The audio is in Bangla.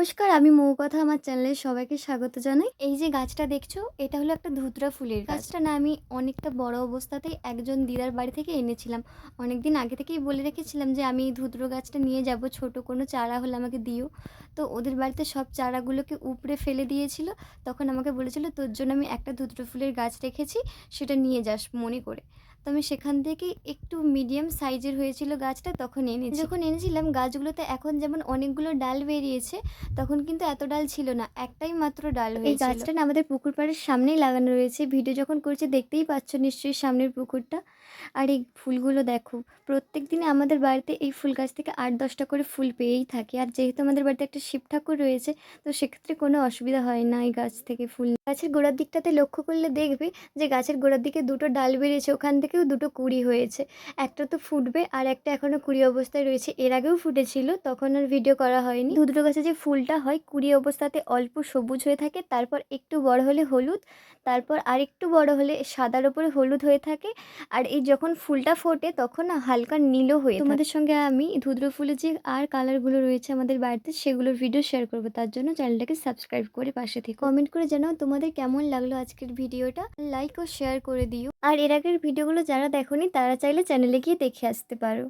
নমস্কার, আমি মৌ কথা আমার চ্যানেলে সবাইকে স্বাগত জানাই। এই যে গাছটা দেখছ, এটা হলো একটা ধুতরা ফুলের গাছটা না, আমি অনেকটা বড় অবস্থাতেই একজন দিদার বাড়ি থেকে এনেছিলাম। অনেক দিন আগে থেকেই বলে রেখেছিলাম যে, আমি ধুতরো গাছটা নিয়ে যাব, ছোট কোনো চারা হলে আমাকে দিও। তো ওদের বাড়িতে সব চারাগুলোকে উপড়ে ফেলে দিয়েছিল। তখন আমাকে বলেছিল, তোর জন্য আমি একটা ধুতরো ফুলের গাছ রেখেছি, সেটা নিয়ে যাস মনে করে। তো আমি সেখান থেকে একটু মিডিয়াম সাইজের হয়েছিল গাছটা তখন এনেছি। যখন এনেছিলাম গাছগুলোতে এখন যেমন অনেকগুলো ডাল বেরিয়েছে তখন কিন্তু এত ডাল ছিল না একটাই মাত্র ডাল এই গাছটা না আমাদের পুকুর পাড়ের সামনেই লাগানো রয়েছে। ভিডিও যখন করছে দেখতেই পাচ্ছ নিশ্চয়ই সামনের পুকুরটা। আর এই ফুলগুলো দেখো প্রত্যেক দিনে আমাদের বাড়িতে এই ফুল গাছ থেকে আট দশটা করে ফুল পেয়েই থাকে। আর যেহেতু আমাদের বাড়িতে একটা শিব ঠাকুর রয়েছে তো সেক্ষেত্রে কোনো অসুবিধা হয় না এই গাছ থেকে ফুল। গাছের গোড়ার দিকটাতে লক্ষ্য করলে দেখবে যে গাছের গোড়ার দিকে দুটো ডাল বেরিয়েছে ওখান থেকেও দুটো কুড়ি হয়েছে। একটা তো ফুটবে আর একটা এখনও কুড়ি অবস্থায় রয়েছে। এর আগেও ফুটেছিল, তখন আর ভিডিও করা হয়নি। দু দুটো গাছে যে ফুলটা হয়, কুড়ি অবস্থাতে অল্প সবুজ হয়ে থাকে, তারপর একটু বড় হলে হলুদ, তারপর আর একটু বড় হলে সাদার ওপরে হলুদ হয়ে থাকে। আর এই যখন ফুলটা ফোটে, তখন হালকা নীলও হয়ে তোমাদের সঙ্গে আমি ধুদ্র ফুলের যে আর কালারগুলো রয়েছে আমাদের বাড়িতে, সেগুলোর ভিডিও শেয়ার করব। তার জন্য চ্যানেলটাকে সাবস্ক্রাইব করে পাশে থেকে। কমেন্ট করে জানাও তোমাদের কেমন লাগল আজকের ভিডিওটা লাইক ও শেয়ার করে দিও। আর এর আগের ভিডিওগুলো যারা দেখোনি তারা চাইলে চ্যানেলে গিয়ে দেখে আসতে পারো।